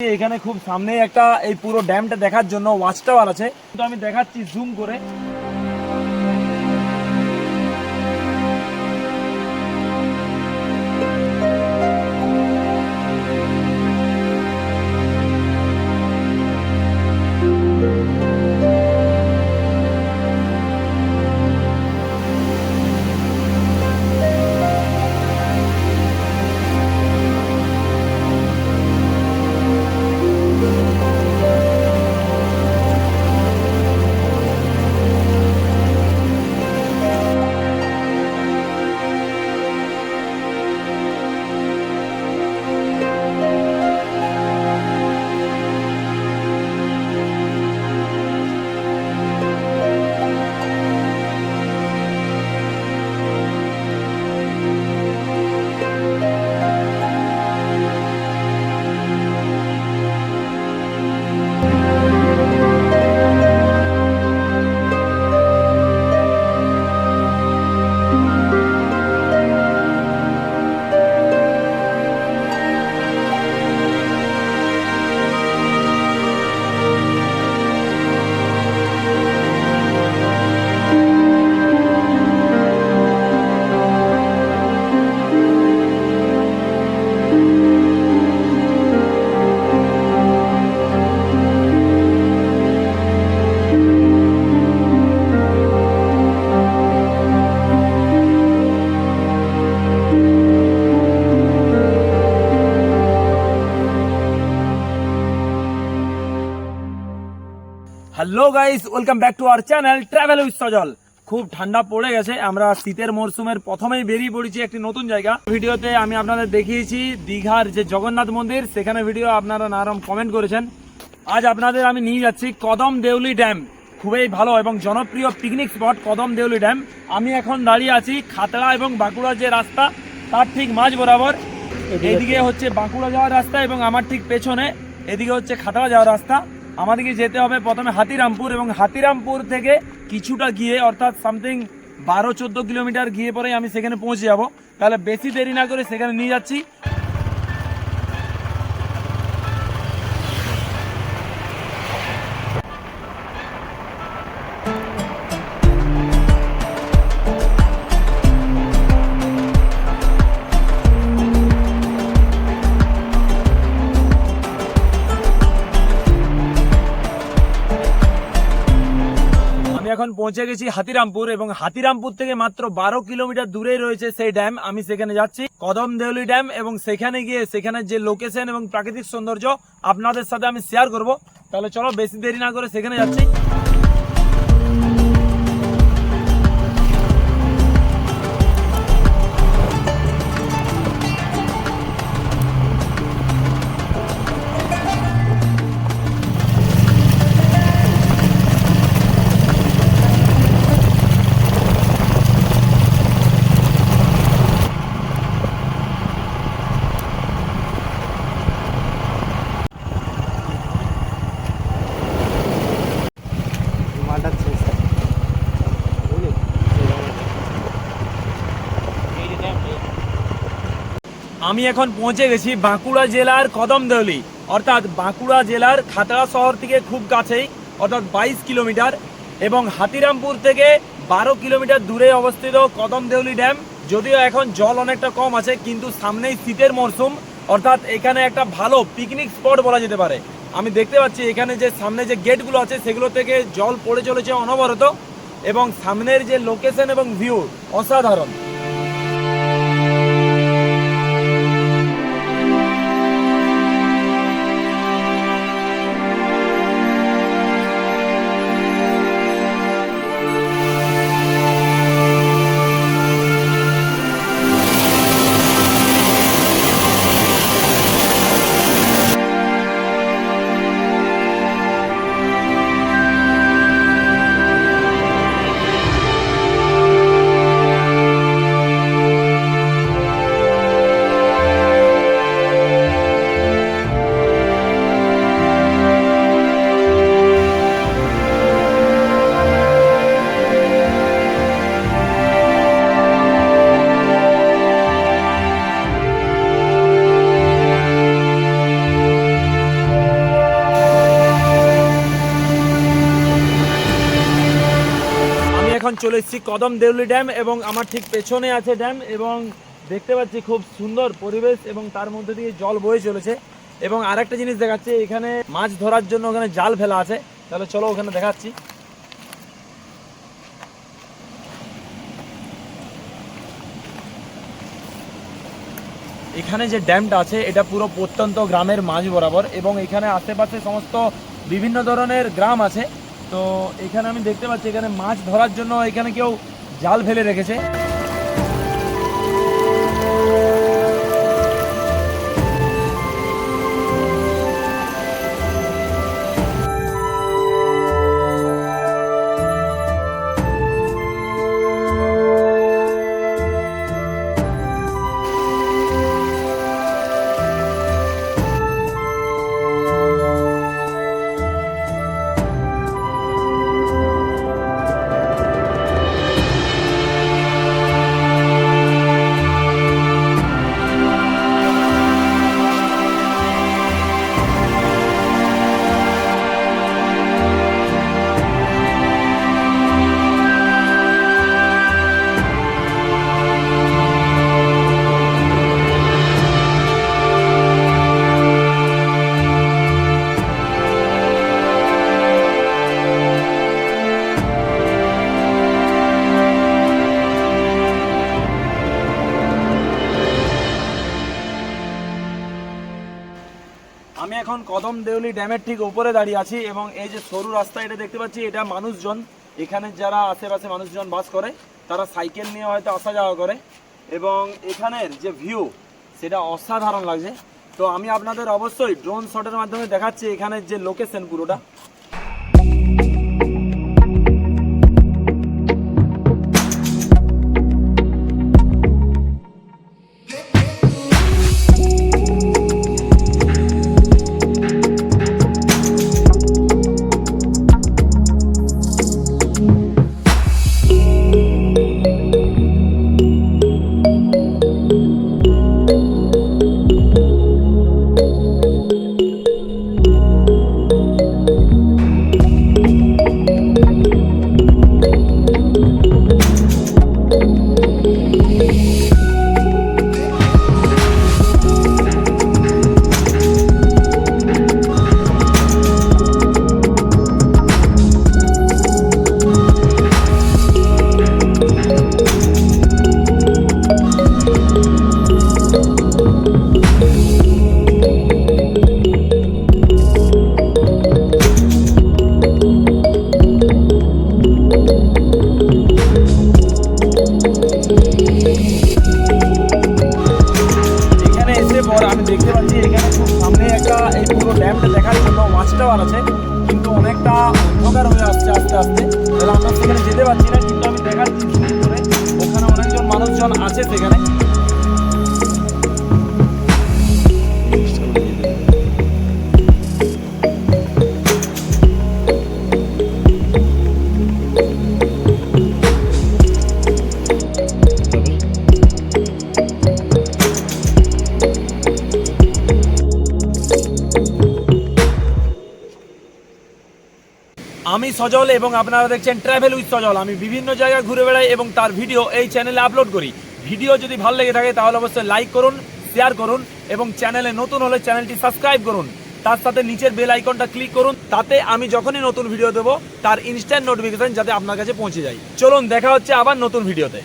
এখানে খুব সামনে একটা এই পুরো ড্যামটা দেখার জন্য ওয়াচ টাওয়ার আছে। কিন্তু আমি দেখাচ্ছি জুম করে। Hello guys welcome back to our channel travel with Sajal খুব ঠান্ডা পড়ে গেছে। আমরা শীতের মরশুমের প্রথমেই বেরিয়ে পড়েছি একটি নতুন জায়গা। ভিডিওতে আমি আপনাদের দেখিয়েছি দীঘার যে জগন্নাথ মন্দির। সেখানে ভিডিও আপনারা নারম কমেন্ট করেছেন। আজ আপনাদের আমি নিয়ে যাচ্ছি কদম দেউলি ড্যাম। খুবই ভালো এবং জনপ্রিয় পিকনিক স্পট কদম দেউলি ড্যাম। আমি এখন দাঁড়িয়ে আছি খাতড়া এবং বাঁকুড়ার যে রাস্তা তার ঠিক মাঝ বরাবর। এদিকে হচ্ছে বাঁকুড়া যাওয়ার রাস্তা এবং আমার ঠিক পেছনে। এদিকে হচ্ছে খাতড়া যাওয়ার রাস্তা। আমাদেরকে যেতে হবে প্রথমে হাতিরামপুর এবং হাতিরামপুর থেকে কিছুটা গিয়ে, অর্থাৎ সামথিং বারো চোদ্দ কিলোমিটার গিয়ে পরে আমি সেখানে পৌঁছে যাব। তাহলে বেশি দেরি না করে সেখানে নিয়ে যাচ্ছি। এখন পৌঁছে গেছি হাতিরামপুর এবং হাতিরামপুর থেকে মাত্র বারো কিলোমিটার দূরে রয়েছে সেই ড্যাম আমি সেখানে যাচ্ছি, কদম দেউলি ড্যাম এবং সেখানে গিয়ে সেখানে যে লোকেশন এবং প্রাকৃতিক সৌন্দর্য আপনাদের সাথে আমি শেয়ার করব। তাহলে চলো বেশি দেরি না করে সেখানে যাচ্ছি। আমি এখন পৌঁছে গেছি বাঁকুড়া জেলার কদমদেউলি অর্থাৎ বাঁকুড়া জেলার খাতড়া শহর থেকে খুব কাছেই, অর্থাৎ বাইশ কিলোমিটার এবং হাতিরামপুর থেকে বারো কিলোমিটার দূরে অবস্থিত কদমদেউলি ড্যাম। যদিও এখন জল অনেকটা কম আছে, কিন্তু সামনেই শীতের মরশুম। অর্থাৎ এখানে একটা ভালো পিকনিক স্পট বলা যেতে পারে। আমি দেখতে পাচ্ছি এখানে যে সামনে যে গেটগুলো আছে, সেগুলো থেকে জল পড়ে চলেছে অনবরত এবং সামনের যে লোকেশন এবং ভিউ অসাধারণ। এসেছি কদম দেউলি ড্যাম এবং আমার ঠিক পেছনে আছে ড্যাম এবং দেখতে পাচ্ছি খুব সুন্দর পরিবেশ এবং তার মধ্যে দিয়ে জল বয়ে চলেছে এবং আরেকটা জিনিস দেখাচ্ছে, এখানে মাছ ধরার জন্য ওখানে জাল ফেলা আছে। তাহলে চলো ওখানে দেখাচ্ছি। এখানে যে ড্যামটা আছে, এটা পুরো প্রত্যন্ত গ্রামের মাঝ বরাবর এবং এখানে আশেপাশে সমস্ত বিভিন্ন ধরনের গ্রাম আছে। তো এখানে আমি দেখতে পাচ্ছি এখানে মাছ ধরার জন্য এখানে কেউ জাল ফেলে রেখেছে। এখন কদম দেউলি ড্যামের ঠিক উপরে দাঁড়িয়ে আছি এবং এই যে সরু রাস্তা এটা দেখতে পাচ্ছি, এটা মানুষজন। এখানে যারা আশেপাশে মানুষজন বাস করে, তারা সাইকেল নিয়ে হয়তো আসা যাওয়া করে। এবং এখানের যে ভিউ, সেটা অসাধারণ লাগছে। তো আমি আপনাদের অবশ্যই ড্রোন শটের মাধ্যমে দেখাচ্ছি এখানের যে লোকেশন পুরোটা। আস্তে আস্তে। তাহলে আমরা সেখানে যেতে পারছি না, কিন্তু আমি দেখাচ্ছি ওখানে অনেকজন মানুষজন আছে সেখানে। আমি সজল এবং আপনারা দেখছেন ট্রাভেল উইথ সজল। আমি বিভিন্ন জায়গায় ঘুরে বেড়াই এবং তার ভিডিও এই চ্যানেলে আপলোড করি। ভিডিও যদি ভালো লেগে থাকে তাহলে অবশ্যই লাইক করুন শেয়ার করুন এবং চ্যানেলে নতুন হলে চ্যানেলটি সাবস্ক্রাইব করুন। তার সাথে নিচের বেল আইকনটা ক্লিক করুন, তাতে আমি যখনই নতুন ভিডিও দেবো, তার ইনস্ট্যান্ট নোটিফিকেশন যাতে আপনার কাছে পৌঁছে যায়। চলুন, দেখা হচ্ছে আবার নতুন ভিডিওতে